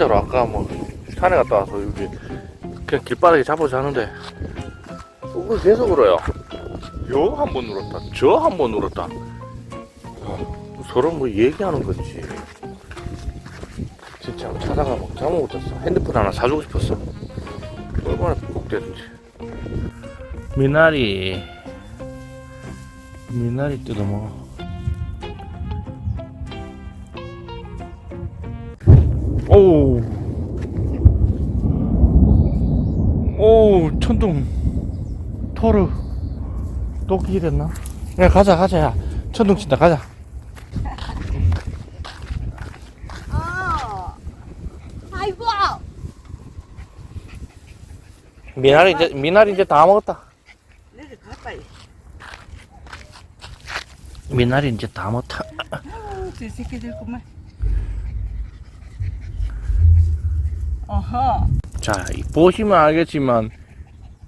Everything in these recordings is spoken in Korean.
진짜로 아까 뭐 산에 갔다 와서 여기 그냥 길바닥에 잡아서 하는데 어, 계속 울어요. 여한번 울었다 저 한 번 울었다. 어, 서로 뭐 얘기하는 건지. 진짜 자다가 막 잠을 못 잤어. 핸드폰 하나 사주고 싶었어. 얼마나 꼭 되는지. 미나리. 미나리 뜯어먹어 오우 오우 천둥 토르 또 끼게 됐나? 야 가자 가자 야 천둥 친다 가자 어. 아이고. 미나리 이제 미나리 이제 다 먹었다 내려 가 빨리. 미나리 이제 다 먹었다 아우, 저 새끼들구만. 어허. 자 이- 보시면 알겠지만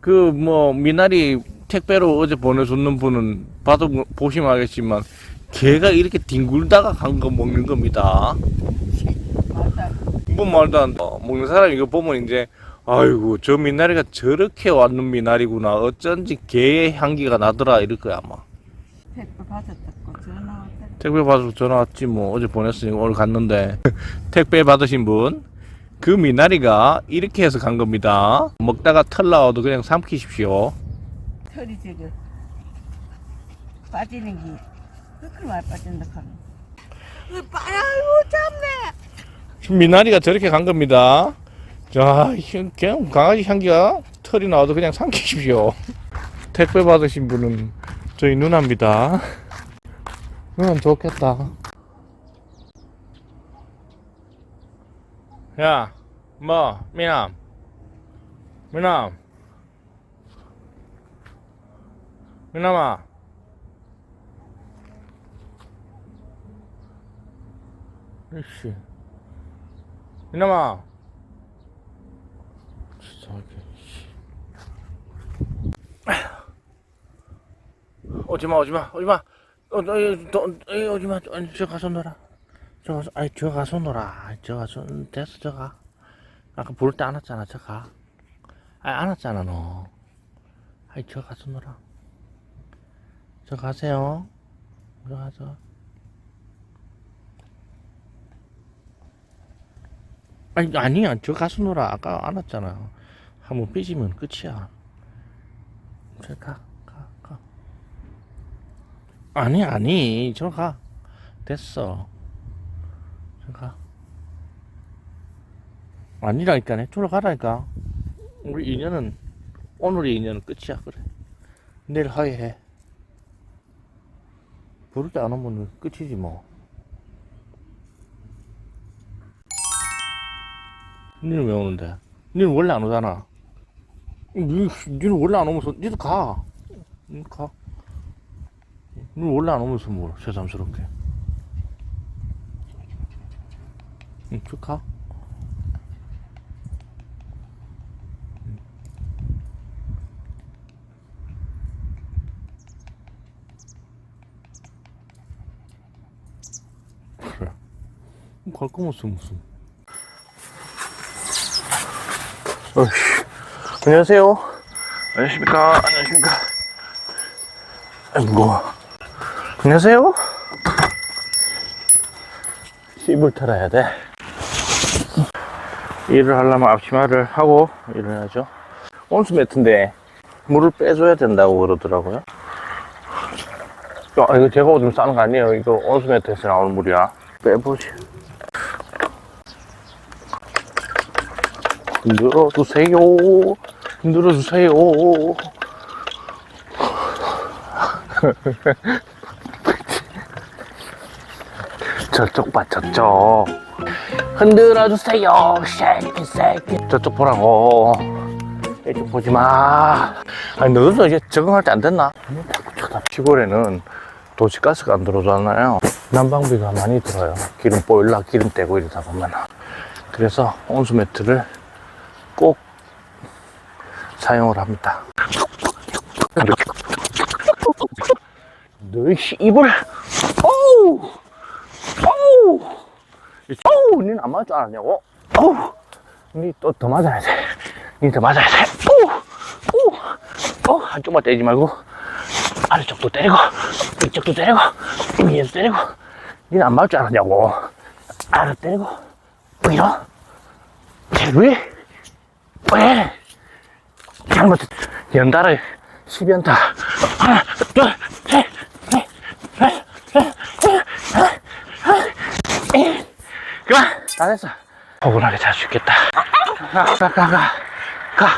그 뭐 미나리 택배로 어제 보내줬는 분은 봐도 뭐- 보시면 알겠지만 걔가 이렇게 뒹굴다가 간 거 먹는 겁니다. 뭐 말도 안 돼. 어, 먹는 사람 이거 보면 이제 아이고 저 미나리가 저렇게 왔는 미나리구나 어쩐지 개의 향기가 나더라 이럴 거야 아마 택배 받았다고 전화 왔다. 택배 받아서 전화 왔지 뭐 어제 보냈으니까 오늘 갔는데 택배 받으신 분 그 미나리가 이렇게 해서 간 겁니다. 먹다가 털 나와도 그냥 삼키십시오. 털이 저거 빠지는 게 그렇게 많이 빠진다 카노. 아이고 참네. 미나리가 저렇게 간 겁니다. 자 향- 그냥 강아지 향기가 털이 나와도 그냥 삼키십시오. 택배 받으신 분은 저희 누나입니다. 누나는 좋겠다 야, 뭐, 미남, 미남, 미남아, 이씨, 미남아, 진짜. 오지마, 오지마, 오지마, 어, 어, 어, 어, 오지마, 어, 저 가서 놀아. 저 가서, 아이, 저 가서 놀아. 아이, 저 가서, 음, 됐어, 저 가. 아까 부를 때안 왔잖아, 저 가. 아이, 안 왔잖아, 너. 아이, 저 가서 놀아. 저 가세요. 저 가서. 아니, 아니야. 저 가서 놀아. 아까 안 왔잖아. 한번 삐지면 끝이야. 저 가, 가, 가. 아니, 아니. 저 가. 됐어. 저 가. 아니라니까네. 저로 가라니까. 우리 인연은, 오늘의 인연은 끝이야. 그래. 내일 하회해. 부를 때 안 오면 끝이지 뭐. 니는 왜 오는데? 니는 원래 안 오잖아. 니, 니는 원래 안 오면서, 니도 가. 니 가. 니는 원래 안 오면서 뭘, 새삼스럽게. 응, 쭉 가. 그래. 갈 거면 무슨 무슨. 어휴. 안녕하세요. 안녕하십니까. 안녕하십니까. 아이고. 안녕하세요. 씹을 털어야 돼. 일을 하려면 앞치마를 하고 해야죠. 온수 매트인데 물을 빼줘야 된다고 그러더라고요. 야, 이거 제가 오줌 싸는 거 아니에요. 이거 온수 매트에서 나오는 물이야. 빼보지. 흔들어 주세요. 흔들어 주세요. 저쪽 봐, 저쪽. 흔들어 주세요. 쉐이키, 쉐이키. 저쪽 보라고. 이쪽 보지 마. 아니, 너도 이제 적응할 때 안 됐나? 시골에는 도시가스가 안 들어오잖아요. 난방비가 많이 들어요. 기름 보일러, 기름 떼고 이러다 보면. 그래서 온수 매트를 꼭 사용을 합니다. 너씨 입을 어우 니는 안 맞을 줄 알았냐고? 어우 니또 더 맞아야 돼 니 더 맞아야 돼. 어우 어우 어 한쪽만 때리지 말고 아래쪽도 때리고 이쪽도 때리고 위에도 때리고. 니는 안 맞을 줄 알았냐고. 아래 때리고 위로 위에 왜? 잘못 연달아 10연타. 하나 다 됐어 포근하게 잘수 있겠다. 가 가 가 가가.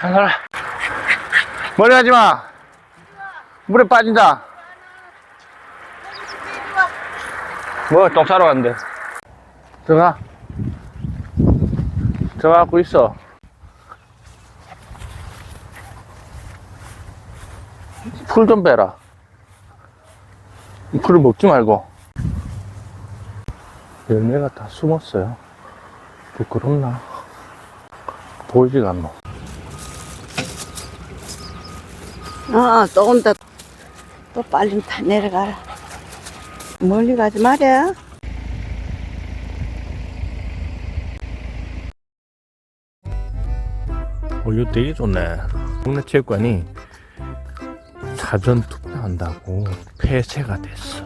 가라. 머리 하지 마. 물에 빠진다. 뭐 똥 싸러 갔는데. 들어가. 들어가고 있어. 풀 좀 빼라. 이 풀을 먹지 말고. 열매가 다 숨었어요. 부끄럽나? 보이지가 않노. 아, 또 온다. 또 빨리 다 내려가라. 멀리 가지 말이야. 어, 이거 되게 좋네. 동네 체육관이 사전 투표한다고 폐쇄가 됐어.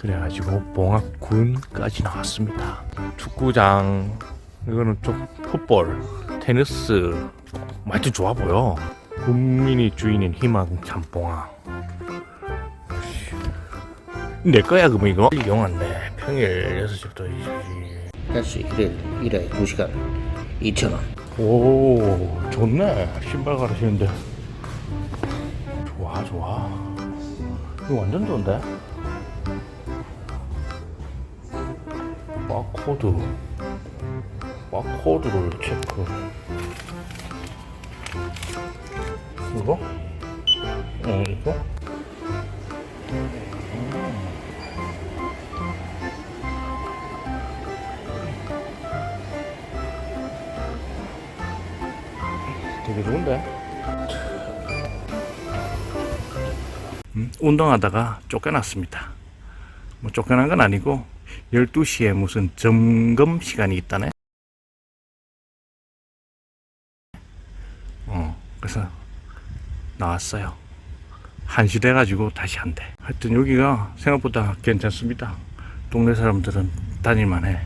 그래가지고 봉합군까지 나왔습니다. 축구장, 이거는 좀 풋볼, 테니스, 하여튼 좋아 보여. 국민이 주인인 희망 참봉아. 내 거야, 그럼 이거? 이용한데 평일 6시부터 20시. 헬스 1일 1회 2시간 2,000원. 오 좋네 신발 가르치는데 좋아 좋아 이거 완전 좋은데 바코드 바코드를 체크 이거? 응 이거? 되게 좋은데? 음, 운동하다가 쫓겨났습니다. 뭐 쫓겨난 건 아니고 12시에 무슨 점검 시간이 있다네. 어, 그래서 나왔어요. 한시 돼가지고 다시 한대. 하여튼 여기가 생각보다 괜찮습니다. 동네 사람들은 다닐만해.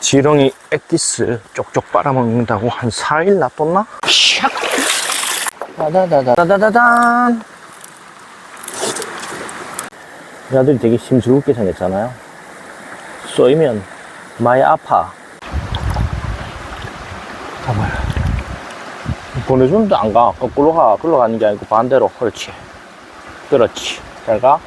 지렁이 액기스 쪽쪽 빨아먹는다고 한 4일 놔뒀나? 샥! 다다다다다다단! 야들이 되게 심술궂게 생겼잖아요. 쏘이면 많이 아파. 잠깐만. 보내주는데 안 가. 거꾸로 가. 글로 가는 게 아니고 반대로. 그렇지. 그렇지. 잘 가.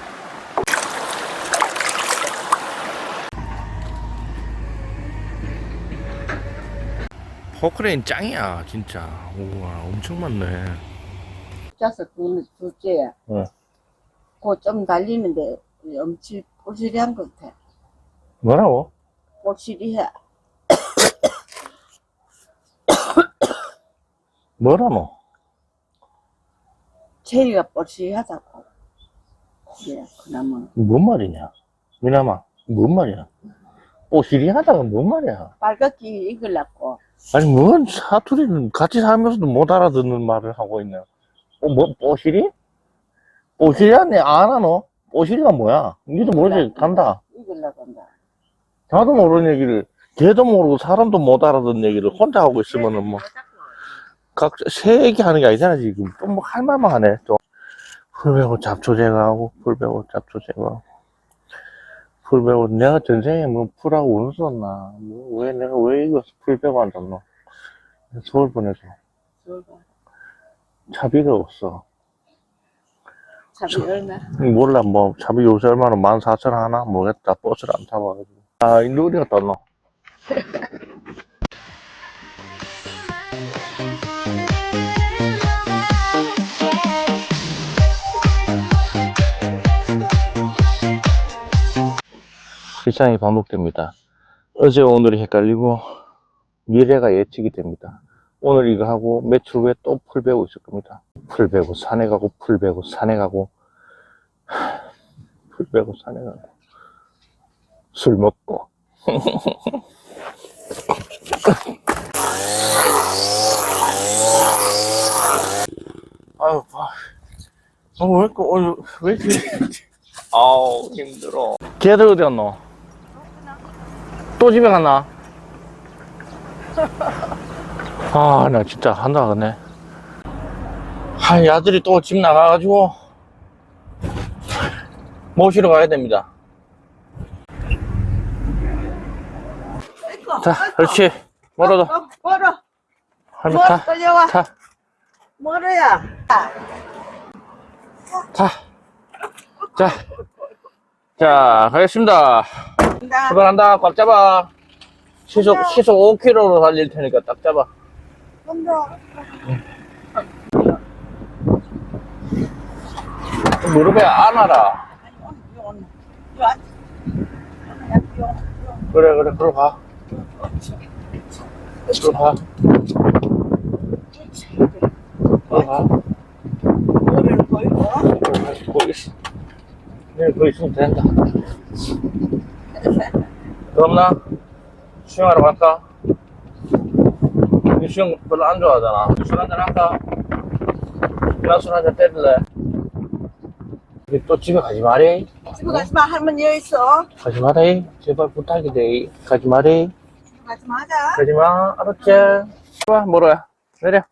포크레인 짱이야, 진짜. 우와, 엄청 많네. 짜서 그 둘째야. 응. 그좀 달리면 돼. 엄청 보시리한 것 같아. 뭐라고? 보시리해. 뭐라노? 체리가 보시리하다고. 그래, 그나마. 뭔 말이냐? 미나마, 뭔 말이야? 뽀시리 하다가 뭔 말이야? 빨갛게 익으려고. 아니, 뭔 사투리는 같이 살면서도 못 알아듣는 말을 하고 있네. 어, 뭐, 뽀시리? 뽀시리 하네, 안 하노? 뽀시리가 뭐야? 니도 모르지, 간다. 익으려고 한다. 나도 모르는 얘기를, 걔도 모르고 사람도 못 알아듣는 얘기를 혼자 하고 있으면은 뭐, 각, 새 얘기 하는 게 아니잖아, 지금. 또 뭐 할 말만 하네, 또. 풀 베고 잡초 제거하고, 풀 베고 잡초 제거하고. 풀 베고, 내가 전생에 뭐 풀하고 운 썼나. 뭐, 왜, 내가 왜 이거 풀 베고 앉았노? 서울 보내서. 차비가 없어. 참이 얼마? 몰라, 뭐, 차비 요새 얼마나, 만 사천 하나? 모르겠다. 버스를 안 타봐가지고. 아, 이 누리 갔다 왔노? 일상이 반복됩니다. 어제 오늘이 헷갈리고 미래가 예측이 됩니다. 오늘 이거 하고 며칠 후에 또풀 베고 있을 겁니다. 풀 베고 산에 가고 풀 베고 산에 가고 풀 빼고 산에 가고 술 먹고 아유 봐. 어, 왜 이렇게 오늘 왜 이렇게 아우 힘들어 걔들 어디 갔노? 또 집에 갔나? 아 나 진짜 한다 하겠네 아, 이 아들이 또 집 나가가지고 모시러 가야 됩니다. 자, 그렇지. 멀어도 어, 멀어. 할매 멀어, 타, 끌려와. 타, 멀어야. 타. 자, 자, 가겠습니다. 나 출발한다. 꽉 잡아. 시속 시속 5km로 달릴 테니까 딱 잡아. 무릎에 안아라. 그래, 그래, 그러 가. 그러 가. 머리를 보이고. 거기 있어. 네, 거기 있으면 된다. 그럼 나 수영하러 갈까? 이 수영 별로 안 좋아하잖아. 술 한잔 할까? 나술 한잔 때릴래? 또 집에 가지 말이. 집에 가지 마. 할머니 여기 있어. 가지 말이. 제발 부탁이 돼. 가지 말이. 가지 마자. 가지 마. 알았지? 와, 멀어야. 내려.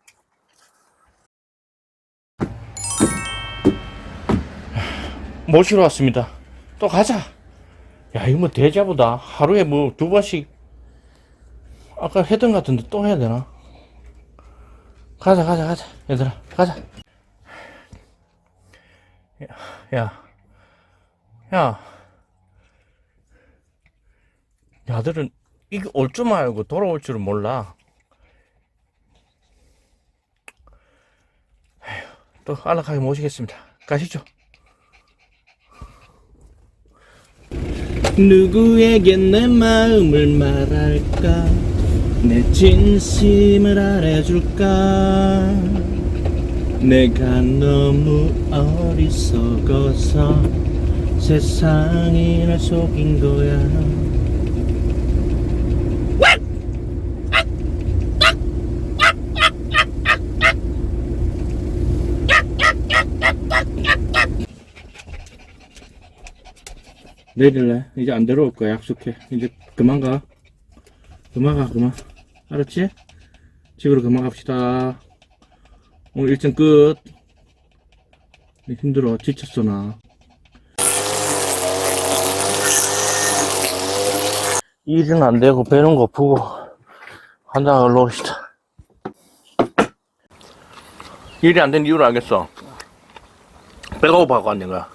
모시러 왔습니다. 또 가자. 야, 이거 뭐 대자보다 하루에 뭐 두 번씩 아까 했던 것 같은데 또 해야 되나? 가자, 가자, 가자. 얘들아, 가자. 야, 야, 야. 야들은 이게 올 줄 알고 돌아올 줄은 몰라. 또 안락하게 모시겠습니다. 가시죠. 누구에게 내 마음을 말할까? 내 진심을 알아줄까? 내가 너무 어리석어서 세상이 날 속인 거야. 내릴래? 이제 안 데려올 거야. 약속해. 이제 그만 가. 그만 가 그만. 알았지? 집으로 그만 갑시다. 오늘 일정 끝. 힘들어. 지쳤어 나. 일은 안 되고 배는 고프고 한잔 올라옵시다. 일이 안 된 이유를 알겠어. 배가 고파갖고 안 된 거야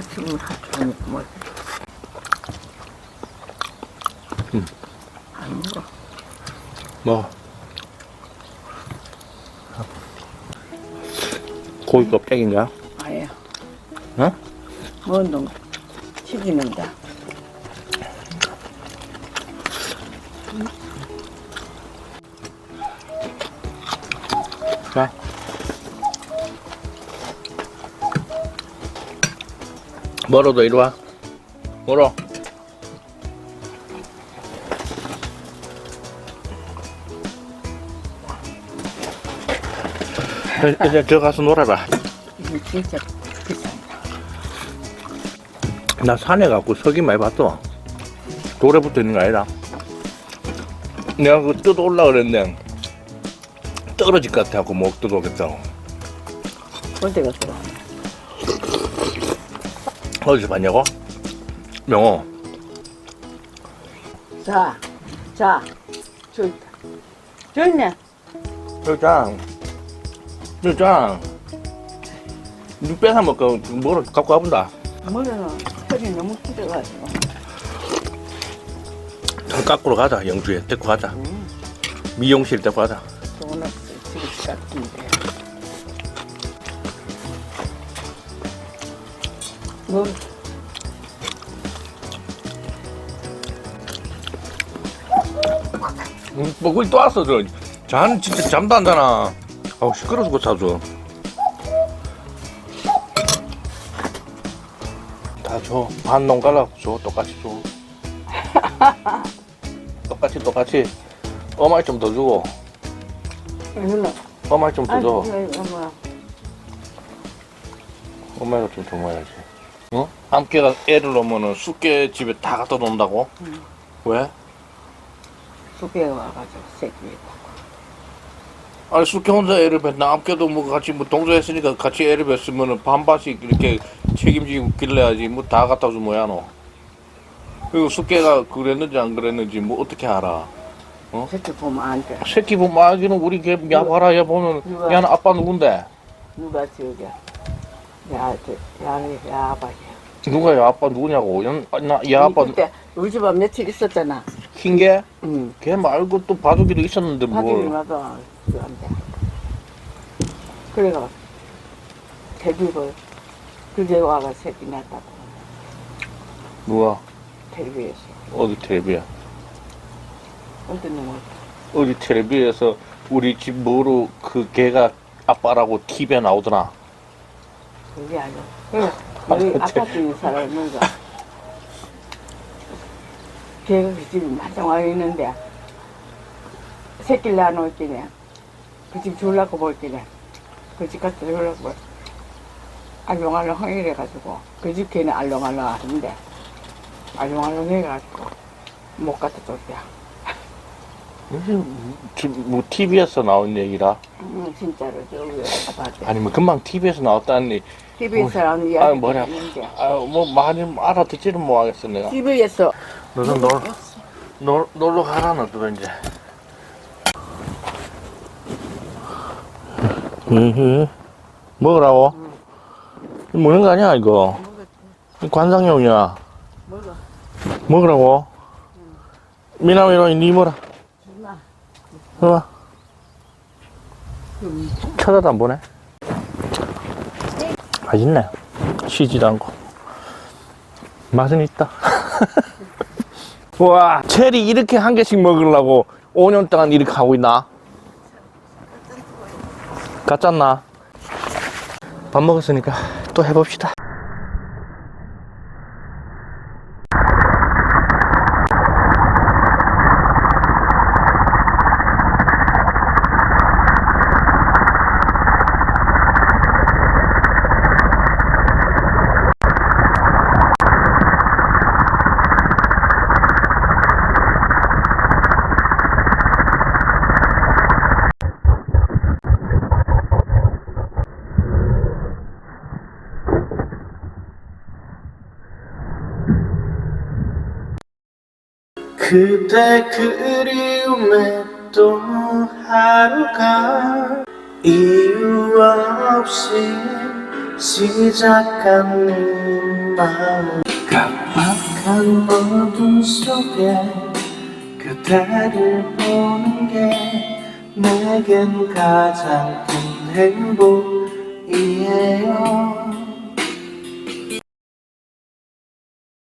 지금 하니까 뭐. 뭐 고기 껍데기인가? 아예. 어? 뭔 놈. 튀기는다. 멀어도 이리 와. 멀어. 이제- 이제 들어가서 놀아라. 진짜. 나 산에 가고 석이 많이 봤어. 돌에 붙어 있는 거 아니라. 내가 그 뜯어 올라 그랬는데 떨어질 것 같아갖고 못 뜯어오겠다고. 어디 갔어? 어디서 봤냐고? 명호. 자, 자. 저기 있다. 저기 있네. 여장. 여장. 너 뺏어 먹고 뭐로 갖고 와본다. 머리는 털이 너무 길어가지고. 털 깎으러 가자. 영주에 데리고 가자. 미용실 데리고 가자. 뭐. 음, 뭐, 거기 또 왔어, 저. 자는 진짜 잠도 안 자나. 아우, 시끄러 죽어, 자주. 다 줘. 반 농갈라고 줘. 똑같이 줘. 똑같이, 똑같이. 어마이 좀 더 주고. 몰라. 어마이 좀 더 줘. 엄마가 어 좀 줘야지. 어? 함께가 애를 놓으면은 숙개 집에 다 갖다 놓는다고? 왜? 숙에 와가지고 새끼. 아니 숙개 혼자 애를 뱉나? 함께도 뭐 같이 뭐 동조했으니까 같이 애를 뱉으면은 반반씩 이렇게 책임지고 길러야지. 뭐 다 갖다 주면 뭐야 너? 그리고 숙개가 그랬는지 안 그랬는지 뭐 어떻게 알아? 새끼 보면 안 돼. 새끼 보면 아기는 우리 걔야 봐라 야 보면 누가? 야는 아빠 누군데? 누가 지우개? 야, 저, 야, 야. 누가 야 아빠 누구냐고? 야, 나, 야 아빠 그때 우리 집안 며칠 있었잖아. 흰개? 응. 걔 말고 또 바둑이도 있었는데 바둑이 뭐. 나도 안 돼. 그래가 데뷔를 그게 와가 새끼 낳았다고 누가? 텔레비에서 어디 텔레비야? 어떤 놈을 어디 텔레비에서 우리 집 뭐로 그 걔가 아빠라고 TV에 나오더나. 그게 아니야. 그래 우리 아파트 있는 사람은 걔가 그 집에 마장 와 있는데 새끼를 낳아놓을게네. 그집 졸라고 볼게네. 그집 가서 졸라고 볼. 알롱알롱 이래가지고 그 집 걔는 알롱알롱 하는데 알롱알롱 해가지고 못 갖다 줬대. 지금 뭐 TV에서 나온 얘기라. 응, 진짜로 저기 아파트. 아니면 금방 TV에서 나왔다니. TV에서 나온 아유 이야기 아파. 있는데 아뭐 많이 알아듣지는 못하겠어 내가. TV에서 너는 놀, 놀 놀러 가라 너도 이제. 으흐. 먹으라고? 먹는 거 아니야 이거? 관상용이야. 먹어. 먹으라고? 미나미로 니 뭐라? 봐봐. 쳐다도 안 보네. 맛있네. 쉬지도 않고. 맛은 있다. 와, 체리 이렇게 한 개씩 먹으려고 5년 동안 이렇게 하고 있나? 가짠나? 밥 먹었으니까 또 해봅시다. 그대 그리움에 또 하루가 이유 없이 시작하는 마음. 깜빡한 어둠 속에 그대를 보는 게 내겐 가장 큰 행복이에요